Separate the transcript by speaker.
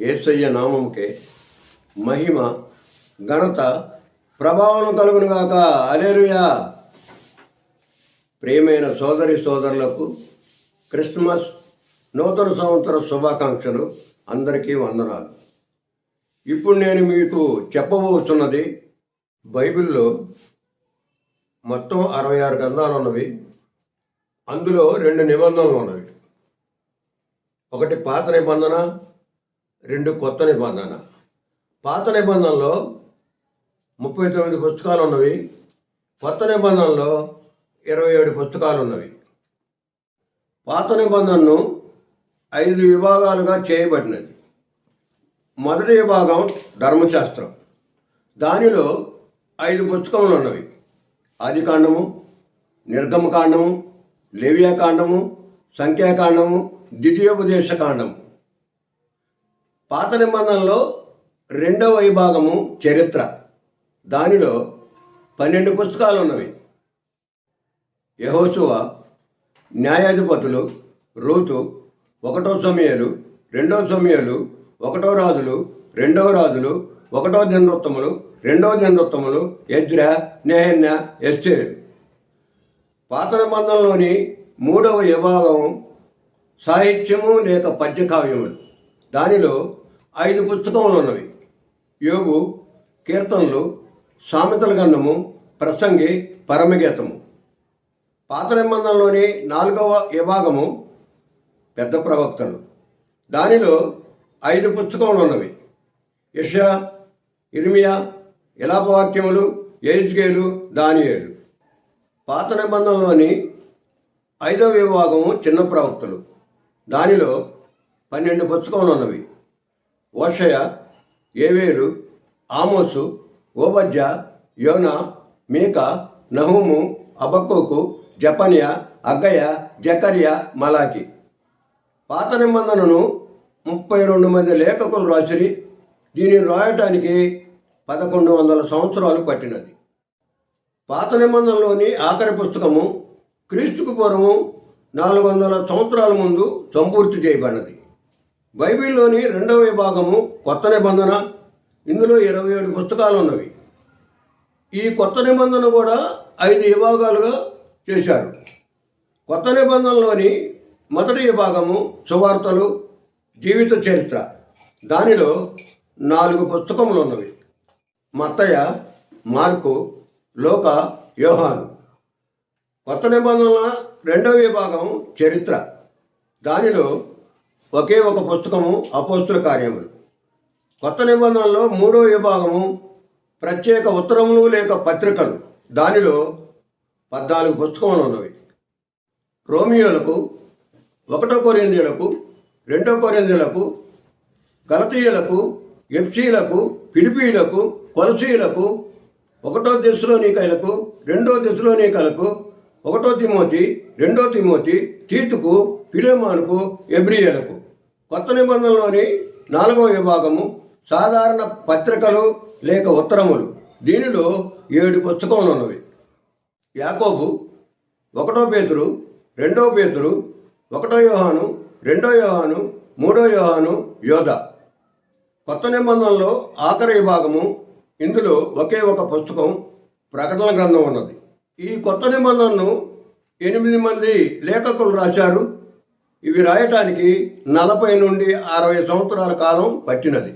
Speaker 1: ఏసయ్య నామముకే మహిమ ఘనత ప్రభావం కలుగునుగాక అలేరుయా ప్రియమైన సోదరి సోదరులకు క్రిస్మస్ నూతన సంవత్సర శుభాకాంక్షలు. అందరికీ వందనాలు. ఇప్పుడు నేను మీకు చెప్పబోతున్నది బైబిల్లో మొత్తం అరవై ఆరు గ్రంథాలు ఉన్నవి. అందులో రెండు నిబంధనలు ఉన్నవి. ఒకటి పాత నిబంధన రెండు కొత్త నిబంధన. పాత నిబంధనలో ముప్పై తొమ్మిది పుస్తకాలు ఉన్నవి కొత్త నిబంధనలో ఇరవై ఏడు పుస్తకాలు ఉన్నవి పాత నిబంధనను ఐదు విభాగాలుగా చేయబడినది. మొదటి విభాగం ధర్మశాస్త్రం. దానిలో ఐదు పుస్తకములు ఉన్నవి ఆదికాండము నిర్గమకాండము లేవ్యాకాండము సంఖ్యాకాండము ద్వితీయోపదేశ కాండము పాత నిబంధనలో రెండవ విభాగము చరిత్ర. దానిలో పన్నెండు పుస్తకాలు ఉన్నవి. యహోసువ న్యాయాధిపతులు రూతు ఒకటో సమయాలు రెండవ సమయాలు ఒకటో రాజులు రెండవ రాజులు ఒకటో దినవృత్తములు రెండవ దినవృత్తములు యజ్ర నేహన్య ఎస్టేర్ పాత నిబంధనలోని మూడవ విభాగం సాహిత్యము లేక పద్యకావ్యములు. దానిలో ఐదు పుస్తకములు ఉన్నవి యోగు కీర్తనలు సామెతల గంధము ప్రసంగి పరమగీతము. పాత నిబంధనలోని నాలుగవ విభాగము పెద్ద ప్రవక్తలు. దానిలో ఐదు పుస్తకములు ఉన్నవి యష ఇర్మియా ఇలాపవాక్యములు ఏజ్గేలు దానియేలు. పాత నిబంధనలోని ఐదవ విభాగము చిన్న ప్రవక్తలు. దానిలో పన్నెండు పుస్తకములు ఉన్నవి ఓషయ ఏవేలు ఆమోసు ఓబజ్జ యోన మీక నహూము అబక్కోకు జపనియ అగ్గయ జకర్య మలాకి. పాత నిబంధనను ముప్పై రెండు మంది లేఖకులు రాసిరి దీనిని రాయటానికి పదకొండు వందల సంవత్సరాలు పట్టినది. పాత నిబంధనలోని ఆఖరి పుస్తకము క్రీస్తుకు పూర్వము నాలుగు వందల సంవత్సరాల ముందు సంపూర్తి చేయబడినది. బైబిల్లోని రెండవ విభాగము కొత్త నిబంధన. ఇందులో ఇరవై ఏడు పుస్తకాలు ఉన్నవి ఈ కొత్త నిబంధన కూడా ఐదు విభాగాలుగా చేశారు. కొత్త నిబంధనలోని మొదటి విభాగము సువార్తలు జీవిత చరిత్ర. దానిలో నాలుగు పుస్తకములు ఉన్నవి మత్తయ్య మార్కు లోక యోహాను. కొత్త నిబంధనల రెండవ విభాగం చరిత్ర. దానిలో ఒకే ఒక పుస్తకము అపోస్తుల కార్యములు. కొత్త నిబంధనలో మూడో విభాగము ప్రత్యేక ఉత్తరములు లేక పత్రికలు. దానిలో పద్నాలుగు పుస్తకములు ఉన్నవి. రోమియోలకు ఒకటో కొరిందీలకు రెండో కొరిందీలకు గలతీయులకు ఎఫ్సీలకు ఫిలిపీలకు కొలసీలకు ఒకటో దిశలోనికలకు రెండో దిశలోనికలకు ఒకటో తిమోతి రెండో తిమోతి తీతుకు ఫిలేమానుకు ఎబ్రియలకు. కొత్త నిబంధనలోని నాలుగవ విభాగము సాధారణ పత్రికలు లేక ఉత్తరములు. దీనిలో ఏడు పుస్తకములు ఉన్నవి యాకోబు ఒకటో పేతురు రెండో పేతురు ఒకటో యోహాను రెండో యోహాను మూడో యోహాను యోధ. కొత్త నిబంధనలో ఆఖరి విభాగము ఇందులో ఒకే ఒక పుస్తకం ప్రకటన గ్రంథం ఉన్నది. ఈ కొత్త నిబంధనను ఎనిమిది మంది లేఖకులు రాశారు. ఇవి రాయటానికి నలభై నుండి అరవై సంవత్సరాల కాలం పట్టినది.